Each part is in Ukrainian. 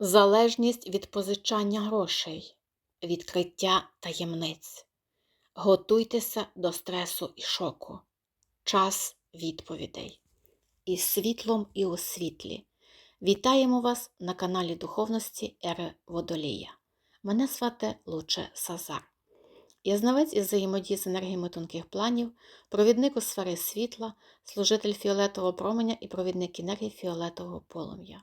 Залежність від позичання грошей, відкриття таємниць. Готуйтеся до стресу і шоку. Час відповідей. Із світлом і у світлі. Вітаємо вас на каналі Духовності Ери Водолія. Мене звати Луче Сазар. Я знавець із взаємодії з енергіями тонких планів, провідник у сфери світла, служитель фіолетового променя і провідник енергії фіолетового полум'я.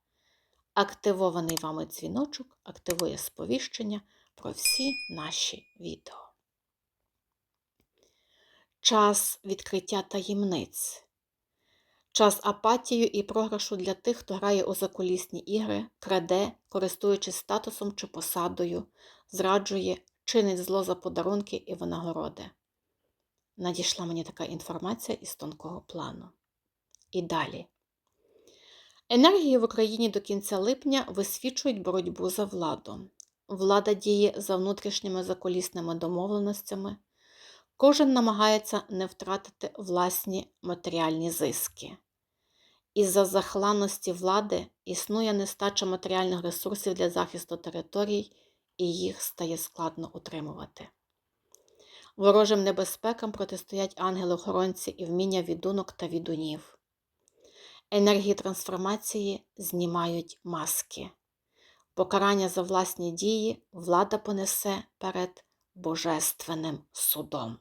Активований вами дзвіночок активує сповіщення про всі наші відео. Час відкриття таємниць. Час апатію і програшу для тих, хто грає у закулісні ігри, краде, користуючись статусом чи посадою, зраджує, чинить зло за подарунки і винагороди. Надійшла мені така інформація із тонкого плану. І далі. Енергії в Україні до кінця липня висвічують боротьбу за владу. Влада діє за внутрішніми заколісними домовленостями. Кожен намагається не втратити власні матеріальні зиски. Із-за захланності влади існує нестача матеріальних ресурсів для захисту територій, і їх стає складно утримувати. Ворожим небезпекам протистоять ангели-охоронці і вміння відунок та відунів. Енергії трансформації знімають маски. Покарання за власні дії влада понесе перед Божественним судом.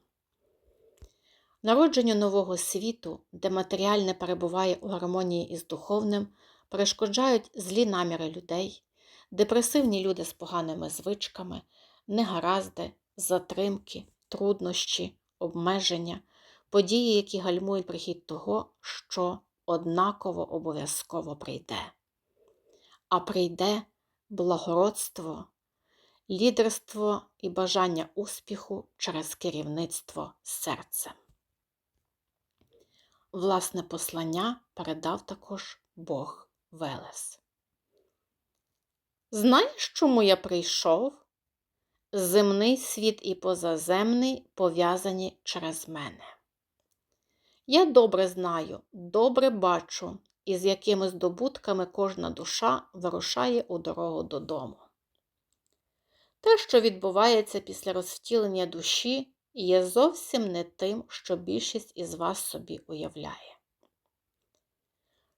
Народженню нового світу, де матеріальне перебуває у гармонії із духовним, перешкоджають злі наміри людей, депресивні люди з поганими звичками, негаразди, затримки, труднощі, обмеження, події, які гальмують прихід того, що однаково обов'язково прийде. А прийде благородство, лідерство і бажання успіху через керівництво серцем. Власне послання передав також Бог Велес. Знаєш, чому я прийшов? Земний світ і позаземний пов'язані через мене. Я добре знаю, добре бачу, із якими здобутками кожна душа вирушає у дорогу додому. Те, що відбувається після розвтілення душі, є зовсім не тим, що більшість із вас собі уявляє.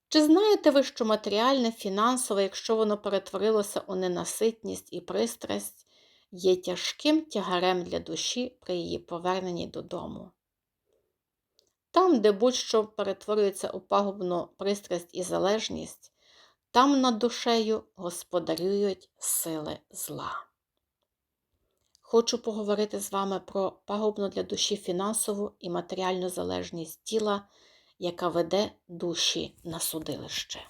Чи знаєте ви, що матеріальне, фінансове, якщо воно перетворилося у ненаситність і пристрасть, є тяжким тягарем для душі при її поверненні додому? Там, де будь-що перетворюється у пагубну пристрасть і залежність, там над душею господарюють сили зла. Хочу поговорити з вами про пагубну для душі фінансову і матеріальну залежність тіла, яка веде душі на судилище.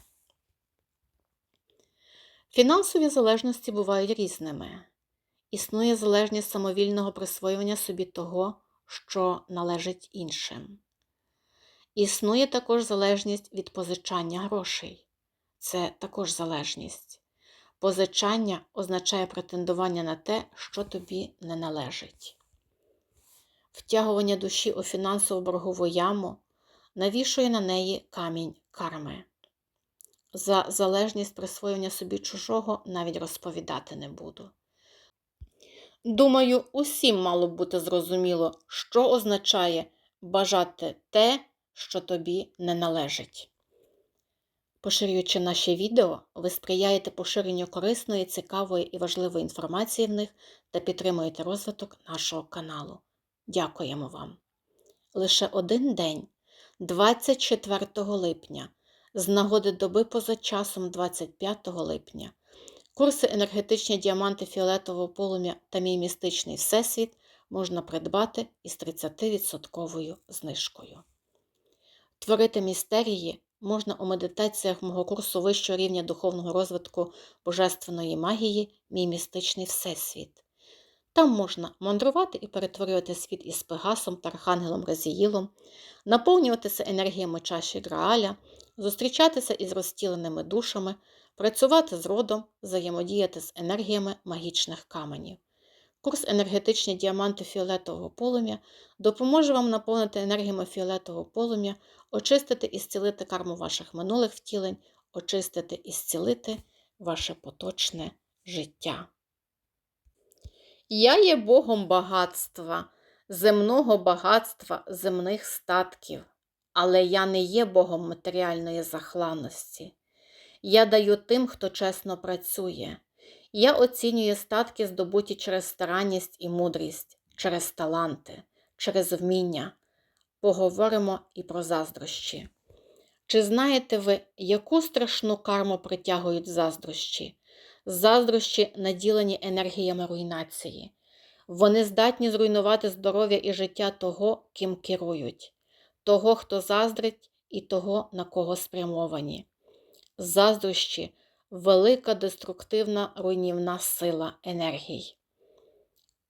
Фінансові залежності бувають різними. Існує залежність самовільного присвоювання собі того, що належить іншим. Існує також залежність від позичання грошей. Це також залежність. Позичання означає претендування на те, що тобі не належить. Втягування душі у фінансову боргову яму навішує на неї камінь карми. За залежність присвоєння собі чужого навіть розповідати не буду. Думаю, усім мало б бути зрозуміло, що означає бажати те, що тобі не належить. Поширюючи наші відео, ви сприяєте поширенню корисної, цікавої і важливої інформації в них та підтримуєте розвиток нашого каналу. Дякуємо вам! Лише один день, 24 липня, з нагоди доби поза часом 25 липня, курси енергетичні діаманти фіолетового полум'я та мій містичний всесвіт можна придбати із 30% знижкою. Творити містерії можна у медитаціях мого курсу вищого рівня духовного розвитку божественної магії Мій містичний всесвіт. Там можна мандрувати і перетворювати світ із Пегасом та Архангелом Разіїлом, наповнюватися енергіями чаші Грааля, зустрічатися із розтіленими душами, працювати з родом, взаємодіяти з енергіями магічних каменів. Курс енергетичні діаманти фіолетового полум'я допоможе вам наповнити енергіями фіолетового полум'я, очистити і зцілити карму ваших минулих втілень, очистити і зцілити ваше поточне життя. Я є Богом багатства, земного багатства, земних статків, але я не є Богом матеріальної захланності. Я даю тим, хто чесно працює. Я оцінюю статки, здобуті через старанність і мудрість, через таланти, через вміння. Поговоримо і про заздрощі. Чи знаєте ви, яку страшну карму притягують заздрощі? Заздрощі наділені енергіями руйнації. Вони здатні зруйнувати здоров'я і життя того, ким керують, того, хто заздрить, і того, на кого спрямовані. Заздрощі велика деструктивна руйнівна сила енергій.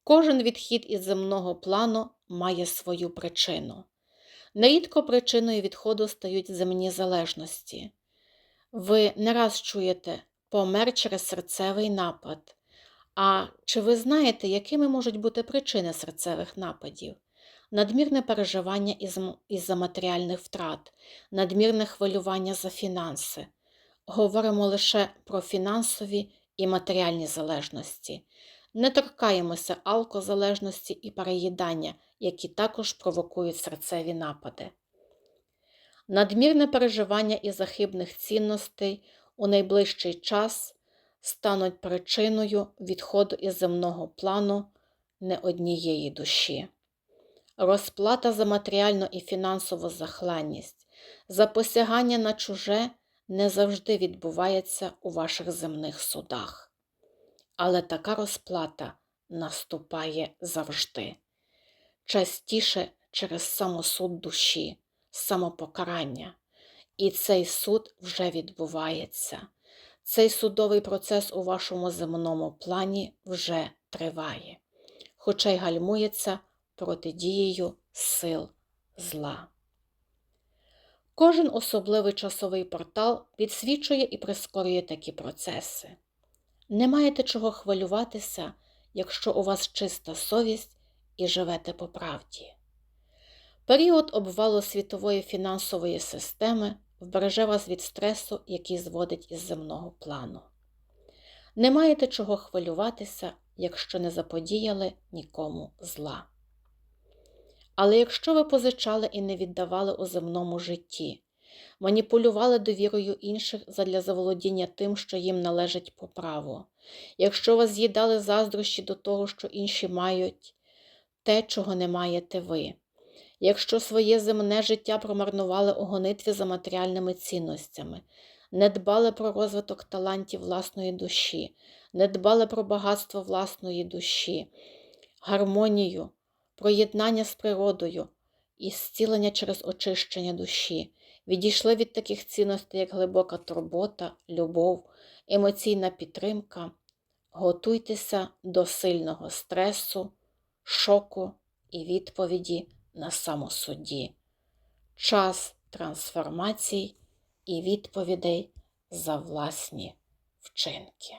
Кожен відхід із земного плану має свою причину. Нерідко причиною відходу стають земні залежності. Ви не раз чуєте помер через серцевий напад. А чи ви знаєте, якими можуть бути причини серцевих нападів? Надмірне переживання із-за матеріальних втрат, надмірне хвилювання за фінанси. Говоримо лише про фінансові і матеріальні залежності. Не торкаємося алкозалежності і переїдання, які також провокують серцеві напади. Надмірне переживання із захибних цінностей у найближчий час стануть причиною відходу із земного плану не однієї душі. Розплата за матеріальну і фінансову захланність, за посягання на чуже не завжди відбувається у ваших земних судах. Але така розплата наступає завжди, частіше через самосуд душі, самопокарання. І цей суд вже відбувається. Цей судовий процес у вашому земному плані вже триває, хоча й гальмується протидією сил зла. Кожен особливий часовий портал підсвічує і прискорює такі процеси. Не маєте чого хвилюватися, якщо у вас чиста совість і живете по правді. Період обвалу світової фінансової системи вбереже вас від стресу, який зводить із земного плану. Не маєте чого хвилюватися, якщо не заподіяли нікому зла. Але якщо ви позичали і не віддавали у земному житті, маніпулювали довірою інших задля заволодіння тим, що їм належить по праву, якщо вас з'їдали заздрощі до того, що інші мають те, чого не маєте ви, якщо своє земне життя промарнували у гонитві за матеріальними цінностями, не дбали про розвиток талантів власної душі, не дбали про багатство власної душі, гармонію, проєднання з природою і зцілення через очищення душі, відійшли від таких цінностей, як глибока турбота, любов, емоційна підтримка, готуйтеся до сильного стресу, шоку і відповіді на самосудді, час трансформацій і відповідей за власні вчинки.